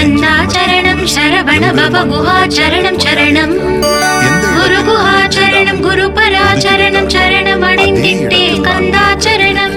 ஸ்கந்தாச்சரணம் சரவண பவ குஹாச்சரணம் சரணம் குரு குஹாச்சரணம் குரு பராச்சரணம் சரணம் அடைந்திட்டே கந்தாச்சரணம்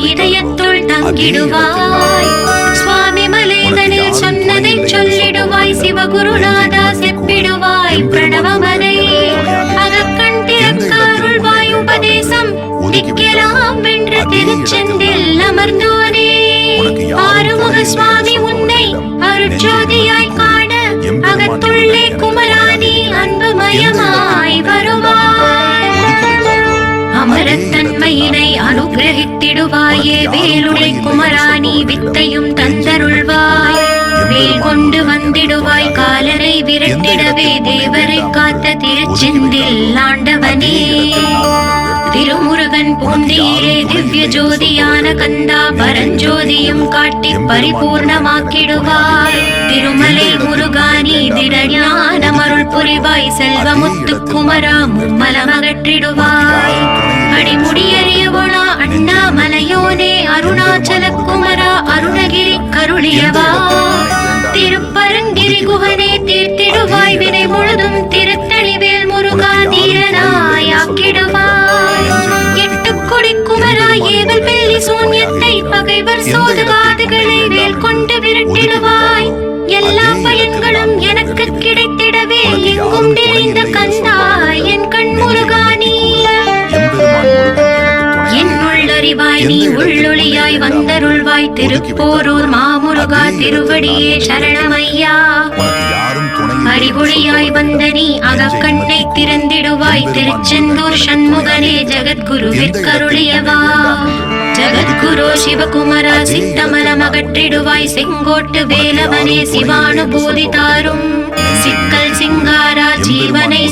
தங்கிடுவாய் சுவாமி மலைதனில் சொன்னதை சொல்லிடுவாய். சிவகுருநாதா செப்பிடுவாய். பிரணவமனை அகக்கண் திறக்க அருள்வாய் உபதேசம் திக்கலாம் வென்ற திருச்செந்தில் அமர்ந்தோனே. ஆறுமுக சுவாமி உன்னை அருட்ஜோதியாய் காண அகத்துள்ளே குமராணி அன்புமயமாய் வருவாய். அமரத்தன்மையினை அனுகிரகித்திடுவாயே வேலுடை குமராணி வித்தையும் தந்தருள்வாய். வேல் கொண்டு வந்திடுவாய் காலரை விரட்டிடவே தேவரை காத்த திருச்செந்தில் ஆண்டவனே. திருமுருகன் பூந்தீரே திவ்ய ஜோதியான கந்தா பரஞ்சோதியும் காட்டி பரிபூர்ணமாக்கிடுவாய். திருமலை முருகானி திடஞான அருள் புரிவாய் செல்வமுத்து குமரா மும்மலமகற்றிடுவாய். அடிமுடியறியவளா அண்ணாமலையோனே அருணாச்சல குமரா அருணகிரி கருளியவா? திருப்பரங்கிரி குகனே தீர்த்திடுவாய் வினை முழுதும் திருத்தணிவேல் முருகா தீரனாயாக்கிடுவாய் எட்டுக்குடி குமரா ஏவல் வெள்ளி சூன்யத்தை பகைவர் வேல் கொண்டு விரட்டிடுவாய். எல்லா பயன்களும் எனக்கு கிடைத்திடவே எங்கும் நிறைந்த வந்தருள்வாய் திருப்போரூர் மாமுருகா திருவடியே சரணமையா? அறிகுறியாய் வந்த நீ அகக்கண்ணை திறந்திடுவாய். திருச்செந்தூர் சண்முகனே ஜெகத்குருவிற்கருளியவா ஜெகத்குரு சிவகுமரா சித்தமலம் அகற்றிடுவாய் செங்கோட்டு வேலவனே சிவானுபூதி தாரும். சிக்கல் சிங்காரா ஜீவனை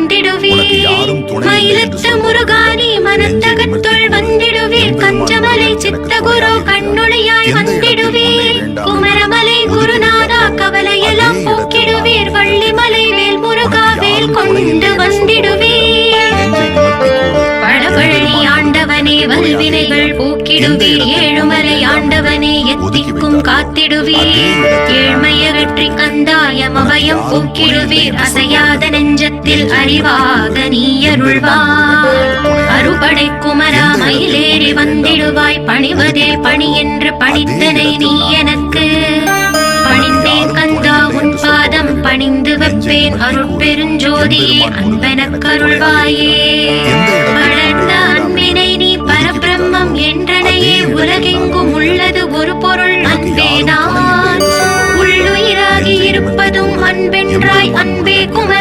வந்திடுவீர் மயிலத்த முருகானி மனத்தகத்துள் வந்திடுவீர். கஞ்சமலை சித்தகுரு கண்ணுளையாய் வந்திடுவீர். குமரமலை குருநாதா கவலையெல்லாம் போக்கிடுவீர். வள்ளிமலை வேல் முருகா வேல் கொண்டு வந்திடுவீர். பழபழனி ஆண்டவனே வல்வினைகள் போக்கிடுவீர். ஏழுமலை ஆண்டவனே காத்திடுவீர். ஏழ்மையகற்றி கந்தாயம் அபயம் போக்கிடுவீர். அசையாத நெஞ்சத்தில் அறிவாக நீயருள்வார். அறுபடை குமரா மயிலேறி வந்திடுவாய். பணிவதே பணி என்று பணித்தனை நீ எனக்கு. பணிந்தேன் கந்தா உன் பாதம் பணிந்து வைப்பேன். அருட்பெருஞ்சோதியே அன்பன கருள்வாயே வளர்ந்த அன்பினை நீ பரபிரம்மம் என்றனையே உலகெங்கும் como